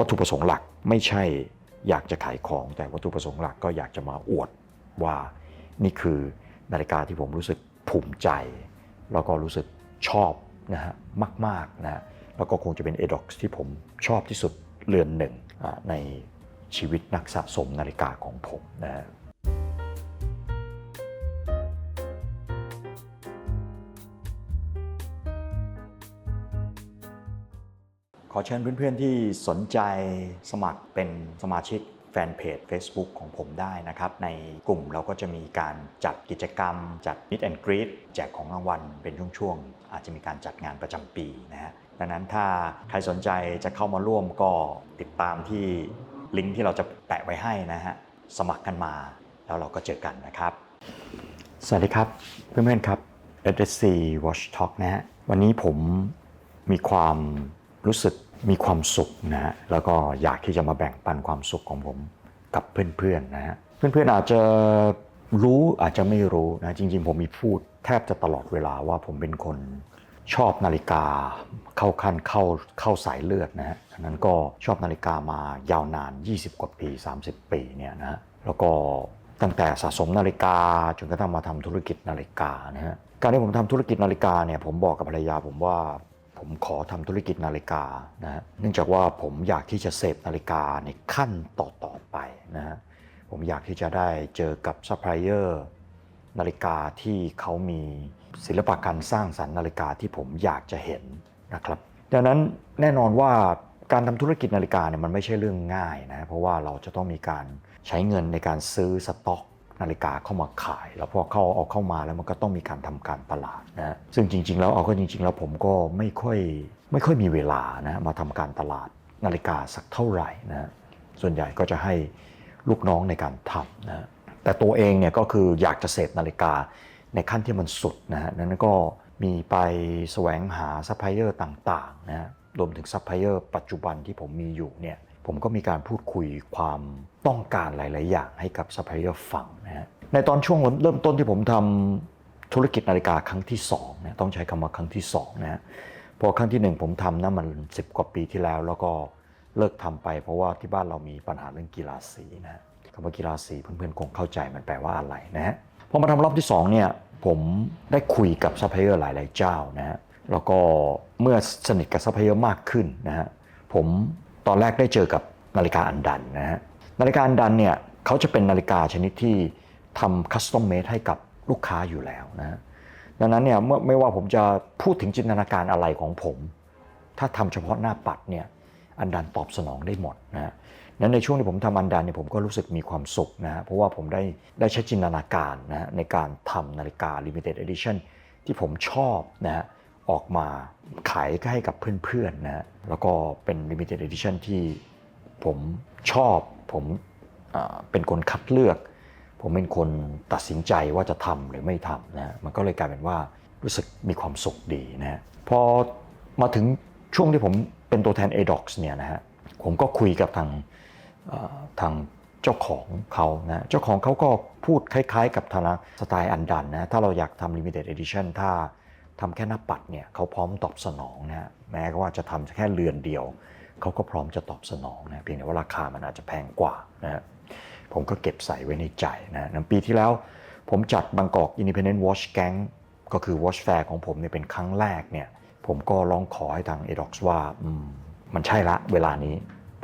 วัตถุประสงค์หลักไม่ใช่อยากจะขายของ แต่วัตถุประสงค์หลักก็อยากจะมาอวดว่านี่คือนาฬิกาที่ผมรู้สึกภูมิใจ แล้วก็รู้สึกชอบนะฮะมากๆนะฮะแล้วก็คงจะเป็น ADOX ที่ผมชอบที่สุดเรือนหนึ่งในชีวิตนักสะสมนาฬิกาของผมนะ ขอเชิญเพื่อนๆที่สนใจสมัครเป็นสมาชิกแฟนเพจ Facebook ของผมได้นะครับ ในกลุ่มเราก็จะมีการจัดกิจกรรม จัด Meet and Greet แจกของรางวัลเป็นช่วงๆ อาจจะมีการจัดงานประจำปีนะฮะดังนั้นถ้าใครสนใจจะเข้ามาร่วมก็ติดตามที่ลิงก์ที่เราจะแปะไว้ให้นะฮะสมัครกันมาแล้วเราก็เจอกันนะครับ สวัสดีครับเพื่อนๆครับ FSC Watch Talk นะฮะวันนี้ผมมีความ รู้สึกมีความสุขนะฮะแล้วก็อยากที่จะมาแบ่งปันความสุขของผมกับเพื่อนๆนะฮะเพื่อนๆอาจจะรู้อาจจะไม่รู้นะจริง ๆ ผมมีพูดแทบจะตลอดเวลาว่าผมเป็นคนชอบนาฬิกาเข้าขั้นเข้าเข้าสายเลือดนะฮะฉะนั้นก็ชอบนาฬิกามายาวนาน 20 กว่าปี 30 ปีเนี่ยนะฮะแล้วก็ตั้งแต่สะสมนาฬิกาจนกระทั่งมาทำธุรกิจนาฬิกานะฮะการที่ผมทำธุรกิจนาฬิกาเนี่ยผมบอกกับภรรยาผมว่า ผมขอทำธุรกิจนาฬิกานะเนื่องจากว่าผมอยากที่จะเสพนาฬิกาในขั้นต่อๆไปนะฮะผมอยากที่จะได้เจอกับซัพพลายเออร์นาฬิกาที่เขามีศิลปะการสร้างสรรค์นาฬิกาที่ผมอยากจะเห็นนะครับ ดังนั้นแน่นอนว่าการทำธุรกิจนาฬิกาเนี่ยมันไม่ใช่เรื่องง่ายนะเพราะว่าเราจะต้องมีการใช้เงินในการซื้อสต็อก นาฬิกาเข้ามาขาย แล้วพอเข้าเอาเข้ามาแล้วมันก็ต้องมีการทำการตลาดนะซึ่งจริง ๆ แล้วเอาก็จริง ๆ แล้วผมก็ไม่ค่อยไม่ค่อยมีเวลานะมาทำการตลาดนาฬิกาสักเท่าไหร่นะส่วนใหญ่ก็จะให้ลูกน้องในการทำนะแต่ตัวเองเนี่ยก็คืออยากจะเสพนาฬิกาในขั้นที่มันสุดนะฮะนั้นก็มีไปแสวงหาซัพพลายเออร์ต่างๆนะฮะรวมถึงซัพพลายเออร์ปัจจุบันที่ผมมีอยู่เนี่ย ผมก็มีการพูดคุยความต้องการหลาย ๆ อย่างให้กับซัพพลายเออร์ฟังนะฮะในตอนช่วงเริ่มต้นที่ผมทำธุรกิจนาฬิกาครั้งที่2เนี่ยต้องใช้คำว่าครั้งที่2นะฮะพอครั้งที่ 1 ผมทำนะมัน 10 กว่าปีที่แล้ว แล้วก็เลิกทำไป เพราะว่าที่บ้านเรามีปัญหาเรื่องกีฬาสีนะฮะคำว่ากีฬาสีเพื่อน ๆ คงเข้าใจมันแปลว่าอะไรนะฮะพอมาทำรอบที่2เนี่ยผมได้คุยกับซัพพลายเออร์หลาย ๆ เจ้านะฮะแล้วก็เมื่อสนิทกับซัพพลายเออร์มากขึ้นนะฮะผม ตอนแรกได้เจอกับนาฬิกาอันดันนะฮะนาฬิกาอันดันเนี่ยเขาจะเป็นนาฬิกาชนิดที่ทำคัสตอมเมดให้กับลูกค้าอยู่แล้วนะฮะดังนั้นเนี่ยเมื่อไม่ว่าผมจะพูดถึงจินตนาการอะไรของผม ถ้าทำเฉพาะหน้าปัดเนี่ยอันดันตอบสนองได้หมดนะนั้นในช่วงที่ผมทำอันดันเนี่ยผมก็รู้สึกมีความสุขนะฮะเพราะว่าผมได้ได้ใช้จินตนาการนะฮะในการทำนาฬิกา limited edition ที่ผมชอบนะฮะ ออกมาขายให้กับเพื่อนๆนะแล้วก็เป็น limited edition ที่ผมชอบผมเป็นคนคัดเลือก ผมเป็นคนตัดสินใจว่าจะทำหรือไม่ทำนะมันก็เลยกลายเป็นว่ารู้สึกมีความสุขดีนะพอมาถึงช่วงที่ผมเป็นตัวแทน ADOX เนี่ยนะฮะผมก็คุยกับทางทางเจ้าของเขานะเจ้าของเขาก็พูดคล้ายๆ กับทางสไตล์อันดันนะถ้าเราอยากทำ limited edition ถ้า ทำแค่หน้าปัดเนี่ยเขาพร้อมตอบสนองนะฮะแม้ว่าจะทำแค่เรือนเดียว เขาก็พร้อมจะตอบสนองนะเพียงแต่ว่าราคามันอาจจะแพงกว่านะฮะผมก็เก็บใส่ไว้ในใจนะนปีที่แล้วผมจัดบางกอก Independent Watch Gang ก็คือ Watch Fair ของผมเนี่ยเป็นครั้งแรกเนี่ยผมก็ร้องขอให้ทาง ADOX ว่าอืมมันใช่ละเวลานี้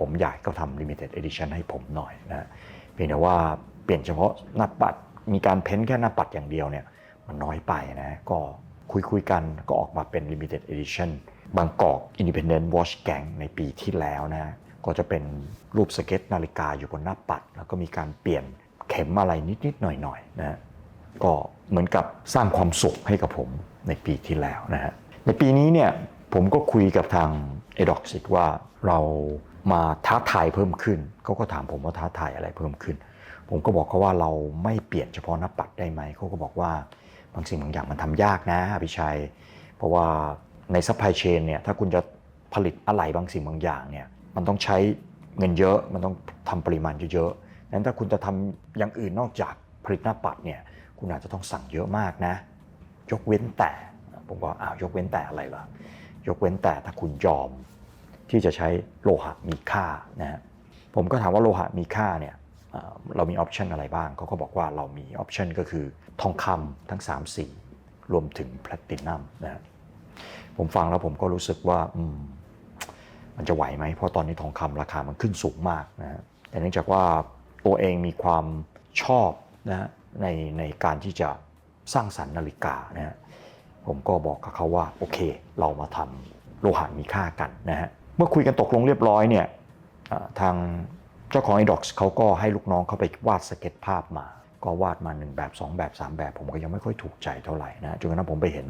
ผมอยากก็ทำ Limited Edition ให้ผมหน่อยนะเพียงแต่ว่าเปลี่ยนเฉพาะหน้าปัดมีการเพ้นแค่หน้าปัดอย่างเดียวเนี่ยมันน้อยไปนะก็ คุยคุยกันก็ออกมาเป็น Limited Edition บางกอก Independent Watch Gang ในปีที่แล้วนะก็จะเป็นรูปสเก็ตนาฬิกาอยู่บนหน้าปัด แล้วก็มีการเปลี่ยนเข็มอะไรนิดๆหน่อยๆนะก็เหมือนกับสร้างความสุขให้กับผมในปีที่แล้วนะฮะในปีนี้เนี่ยผมก็คุยกับทาง e d o x อีกว่าเรามาท้าทายเพิ่มขึ้น เขาก็ถามผมว่าท้าทายอะไรเพิ่มขึ้น ผมก็บอกเขาว่าเราไม่เปลี่ยนเฉพาะหน้าปัดได้ไหมเขาก็บอกว่า บางสิ่งบางอย่างมันทำยากนะอภิชัย เพราะว่าในซัพพลายเชนเนี่ยถ้าคุณจะผลิตอะไหล่บางสิ่งบางอย่างเนี่ยมันต้องใช้เงินเยอะมันต้องทำปริมาณเยอะๆนั้นถ้าคุณจะทำอย่างอื่นนอกจากผลิตหน้าปัดเนี่ยคุณอาจจะต้องสั่งเยอะมากนะ ยกเว้นแต่ผมบอกอ้าวยกเว้นแต่อะไรล่ะยกเว้นแต่ถ้าคุณยอมที่จะใช้โลหะมีค่านะฮะผมก็ถามว่าโลหะมีค่าเนี่ยเรามีออปชันอะไรบ้างเขาก็บอกว่าเรามีออปชันก็คือ ทองคำทั้ง 3 สี รวมถึงแพลตินัมนะผมฟังแล้วผมก็รู้สึกว่าอืมมันจะไหวไหม เพราะตอนนี้ทองคำราคามันขึ้นสูงมากนะฮะแต่เนื่องจากว่าตัวเองมีความชอบนะในในการที่จะสร้างสรรค์นาฬิกานะฮะผมก็บอกกับเขาว่าโอเค เรามาทำโลหะมีค่ากันนะฮะเมื่อคุยกันตกลงเรียบร้อยเนี่ยทางเจ้าของ iDocs เขาก็ให้ลูกน้องเขาไปวาดสเก็ตภาพมา ก็วาดมา1แบบ 2 แบบ 3 แบบ ผมก็ยังไม่ค่อยถูกใจเท่าไหร่นะจนกระทั่งผมไปเห็น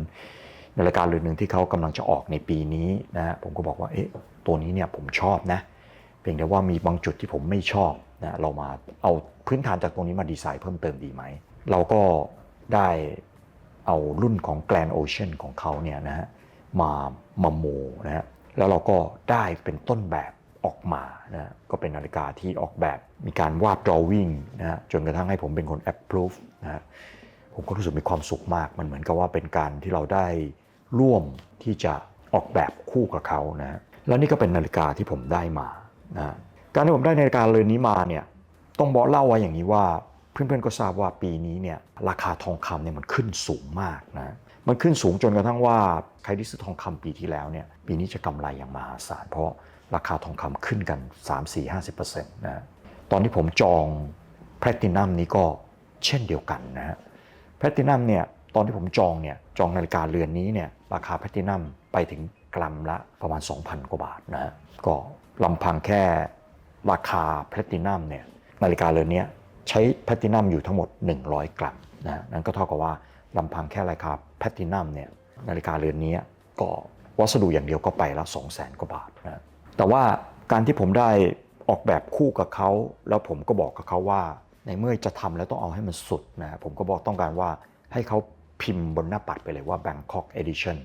ในรายการเรือนหนึ่งที่เขากำลังจะออกในปีนี้นะฮะผมก็บอกว่าเอ๊ะตัวนี้เนี่ยผมชอบนะเพียงแต่ว่ามีบางจุดที่ผมไม่ชอบนะเรามาเอาพื้นฐานจากตรงนี้มาดีไซน์เพิ่มเติมดีไหม เราก็ได้เอารุ่นของ Grand Ocean ของเขาเนี่ยนะฮะมามาโมนะฮะแล้วเราก็ได้เป็นต้นแบบ ออกมานะก็เป็นนาฬิกาที่ออกแบบมีการวาด drawing นะฮะจนกระทั่งให้ผมเป็นคน approve นะฮะผมก็รู้สึกมีความสุขมาก มันเหมือนกับว่าเป็นการที่เราได้ร่วมที่จะออกแบบคู่กับเขานะฮะแล้วนี่ก็เป็นนาฬิกาที่ผมได้มานะการที่ผมได้นาฬิกาเรือนนี้มาเนี่ยต้องบอกเล่าไว้อย่างนี้ว่าเพื่อนๆก็ทราบว่าปีนี้เนี่ยราคาทองคำเนี่ยมันขึ้นสูงมากนะมันขึ้นสูงจนกระทั่งว่าใครที่ซื้อทองคำปีที่แล้วเนี่ยปีนี้จะกำไรอย่างมหาศาลเพราะ ราคาทองคำขึ้นกัน 3-4-50%นะตอนที่ผมจองแพลตินัมนี้ก็เช่นเดียวกันนะฮะแพลตินัมเนี่ยตอนที่ผมจองเนี่ยจองนาฬิกาเรือนนี้เนี่ยราคาแพลตินัมไปถึงกรัมละประมาณ 2,000 กว่าบาทนะฮะก็ลำพังแค่ราคาแพลตินัมเนี่ยนาฬิกาเรือนนี้ใช้แพลตินัมอยู่ทั้งหมด 100 กรัมนะนั่นก็เท่ากับว่าลำพังแค่ราคาแพลตินัมเนี่ยนาฬิกาเรือนนี้ก็วัสดุอย่างเดียวก็ไปละ2 0 0แสนกว่าบาทนะ แต่ว่าการที่ผมได้ออกแบบคู่กับเขา แล้วผมก็บอกกับเขาว่า ในเมื่อจะทำแล้วต้องเอาให้มันสุดนะผมก็บอกต้องการว่าให้เขาพิมพ์บนหน้าปัดไปเลยว่า Bangkok Edition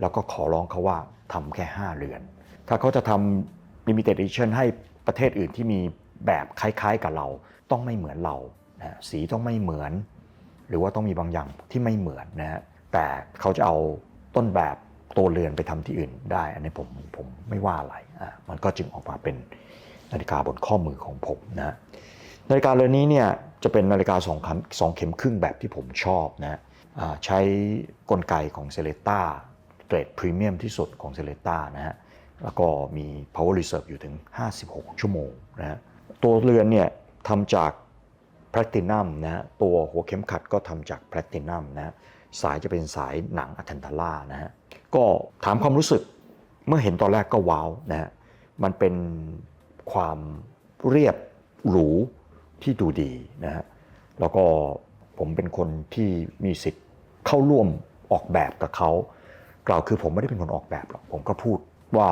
แล้วก็ขอร้องเขาว่าทำแค่ 5 เรือน ถ้าเขาจะทำ limited edition ให้ประเทศอื่นที่มีแบบคล้ายๆกับเรา ต้องไม่เหมือนเรานะสีต้องไม่เหมือน หรือว่าต้องมีบางอย่างที่ไม่เหมือนนะฮะแต่เขาจะเอาต้นแบบ ตัวเรือนไปทำที่อื่นได้ อันนี้ผมผมไม่ว่าอะไรอะมันก็จึงออกมาเป็นนาฬิกาบนข้อมือของผมนะนาฬิกาเรือนนี้เนี่ยจะเป็นนาฬิกาสองเข็มสองเข็มครึ่งแบบที่ผมชอบนะอ่าใช้กลไกของเซเลต้าเกรดพรีเมียมที่สุดของเซเลต้านะฮะแล้วก็มี power reserve อยู่ถึง 56 ชั่วโมงนะฮะตัวเรือนเนี่ยทำจากแพลตินัมนะฮะตัวหัวเข็มขัดก็ทำจากแพลตินัมนะฮะสายจะเป็นสายหนังอะแทนทาล่านะฮะ ก็ถามความรู้สึกเมื่อเห็นตอนแรกก็ว้าวนะฮะมันเป็นความเรียบหรูที่ดูดีนะฮะแล้วก็ผมเป็นคนที่มีสิทธิ์เข้าร่วมออกแบบกับเขากล่าวคือผมไม่ได้เป็นคนออกแบบหรอกผมก็พูดว่า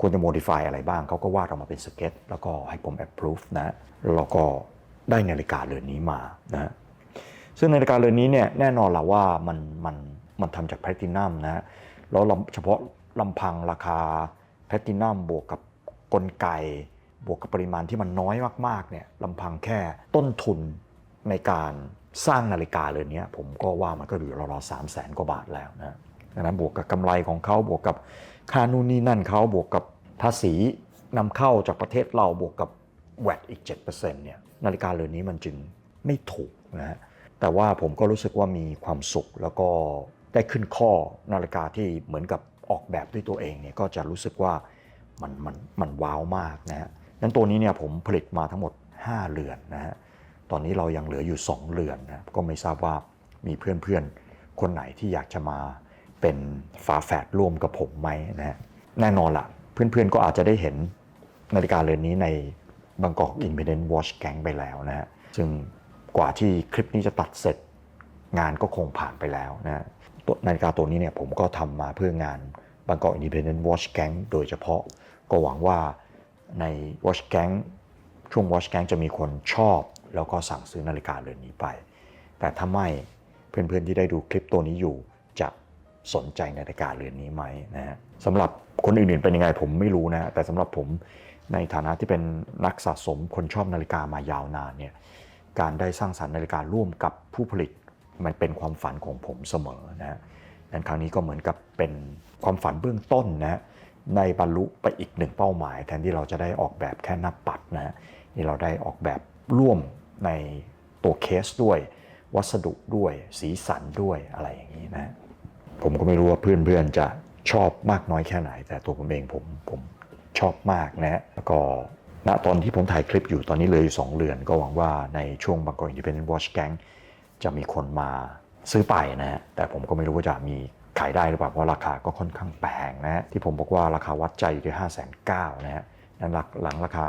ควรจะ modify อะไรบ้าง เขาก็วาดออกมาเป็นสเก็ต แล้วก็ให้ผม approve นะแล้วก็ได้นาฬิกาเรือนนี้มานะซึ่งนาฬิกาเรือนนี้เนี่ยแน่นอนแหละว่ามันมันมันทำจากแพลตินัมนะฮะ แล้วเฉพาะลำพังราคาแพลตินัมบวกกับกลไก บวกกับปริมาณที่มันน้อยมากๆเนี่ยลำพังแค่ต้นทุนในการสร้างนาฬิกาเรือนนี้ผมก็ว่ามันก็อยู่ราวๆสามแสนกว่าบาทแล้วนะดังนั้นบวกกับกำไรของเขาบวกกับค่านู่นนี่นั่นเขาบวกกับภาษีนำเข้าจากประเทศเราบวกกับแวดอีก7%เนี่ยนาฬิกาเรือนนี้มันจึงไม่ถูกนะฮะแต่ว่าผมก็รู้สึกว่ามีความสุขแล้วก็ ได้ขึ้นข้อนาฬิกาที่เหมือนกับออกแบบด้วยตัวเองเนี่ยก็จะรู้สึกว่ามันมันมันว้าวมากนะฮะนั้นตัวนี้เนี่ยผมผลิตมาทั้งหมด 5 เรือนนะฮะตอนนี้เรายังเหลืออยู่ 2 เรือนนะก็ไม่ทราบว่ามีเพื่อนๆ คนไหนที่อยากจะมาเป็นฝาแฝดร่วมกับผมไหมนะฮะแน่นอนละเพื่อนๆก็อาจจะได้เห็นนาฬิกาเรือนนี้ในบางกอก Independent Watch Gang ไปแล้วนะฮะซึ่งกว่าที่คลิปนี้จะตัดเสร็จงานก็คงผ่านไปแล้วนะฮะ นาฬิกาตัวนี้เนี่ยผมก็ทำมาเพื่องานบางกอก Independent Watch Gang โดยเฉพาะก็หวังว่าใน Watch Gang ช่วง Watch Gang จะมีคนชอบ แล้วก็สั่งซื้อนาฬิกาเรือนนี้ไป แต่ถ้าไม่เพื่อนๆที่ได้ดูคลิปตัวนี้อยู่จะสนใจนาฬิกาเรือนนี้ไหมนะฮะสำหรับคนอื่นๆเป็นยังไงผมไม่รู้นะฮะแต่สำหรับผมในฐานะที่เป็นนักสะสมคนชอบนาฬิกามายาวนานเนี่ยการได้สร้างสรรค์นาฬิการ่วมกับผู้ผลิต มันเป็นความฝันของผมเสมอนะฮะนั้นครั้งนี้ก็เหมือนกับเป็นความฝันเบื้องต้นนะฮะในบรรลุไปอีกหนึ่งเป้าหมาย แทนที่เราจะได้ออกแบบแค่หน้าปัดนะฮะนี่เราได้ออกแบบร่วมในตัวเคสด้วย วัสดุด้วยสีสันด้วยอะไรอย่างนี้นะผมก็ไม่รู้ว่าเพื่อนๆจะชอบมากน้อยแค่ไหน แต่ตัวผมเองผมผมชอบมากนะฮะแล้วก็ณตอนที่ผมถ่ายคลิปอยู่ตอนนี้เลยอยู่ 2 เรือน ก็หวังว่าในช่วงบางกอกอินดิเพนเดนต์วอชแก๊ง จะมีคนมาซื้อไปนะฮะแต่ผมก็ไม่รู้ว่าจะมีขายได้หรือเปล่าเพราะราคาก็ค่อนข้างแพงนะฮะที่ผมบอกว่าราคาวัดใจอยู่ที่5 9 0 0 0นะฮะนั้นหลังหลังราคา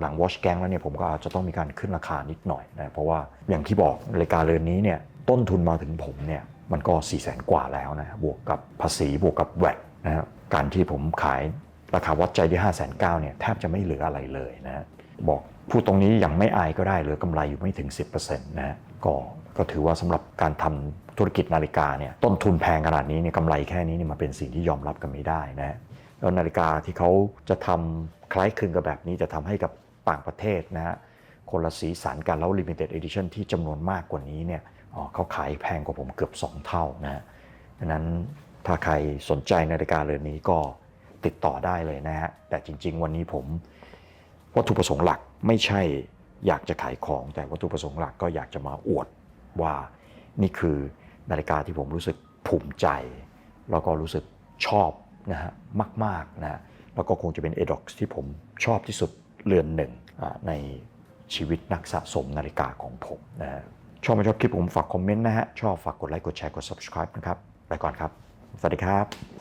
หลังวอชแกงแล้วเนี่ยผมก็อาจจะต้องมีการขึ้นราคานิดหน่อยนะเพราะว่าอย่างที่บอกรายการเรือนนี้เนี่ยต้นทุนมาถึงผมเนี่ยมันก็4ี่แสนกว่าแล้วนะบวกกับภาษีบวกกับแวดนะฮะการที่ผมขายราคาวัดใจที่5 9 0 0 0เนี่ยแทบจะไม่เหลืออะไรเลยนะฮะบอกพูดตรงนี้อยังไม่อายก็ได้เหลือกำไรอยู่ไม่ถึง 10%นะฮะก็ ก็ถือว่าสำหรับการทำธุรกิจนาฬิกาเนี่ยต้นทุนแพงขนาดนี้เนี่ยกำไรแค่นี้เนี่ยมันเป็นสิ่งที่ยอมรับกันไม่ได้นะฮะแล้วนาฬิกาที่เขาจะทำคล้ายคลึงกับแบบนี้จะทำให้กับต่างประเทศนะฮะคนละสีสันกันแล้ว limited edition ที่จำนวนมากกว่านี้เนี่ยเขาขายแพงกว่าผมเกือบ 2 เท่านะฮะดังนั้นถ้าใครสนใจนาฬิกาเรือนนี้ก็ติดต่อได้เลยนะฮะแต่จริง ๆ วันนี้ผมวัตถุประสงค์หลักไม่ใช่อยากจะขายของแต่วัตถุประสงค์หลักก็อยากจะมาอวด ว่านี่คือนาฬิกาที่ผมรู้สึกภูมิใจ แล้วก็รู้สึกชอบนะฮะมากๆนะฮะแล้วก็คงจะเป็น e d o x ที่ผมชอบที่สุดเรือนหนึ่งอ่าในชีวิตนักสะสมนาฬิกาของผมนะฮะชอบไม่ชอบคลิปผมฝากคอมเมนต์นะฮะชอบฝากกดไลค์กดแชร์กด subscribe นะครับไปก่อนครับ สวัสดีครับ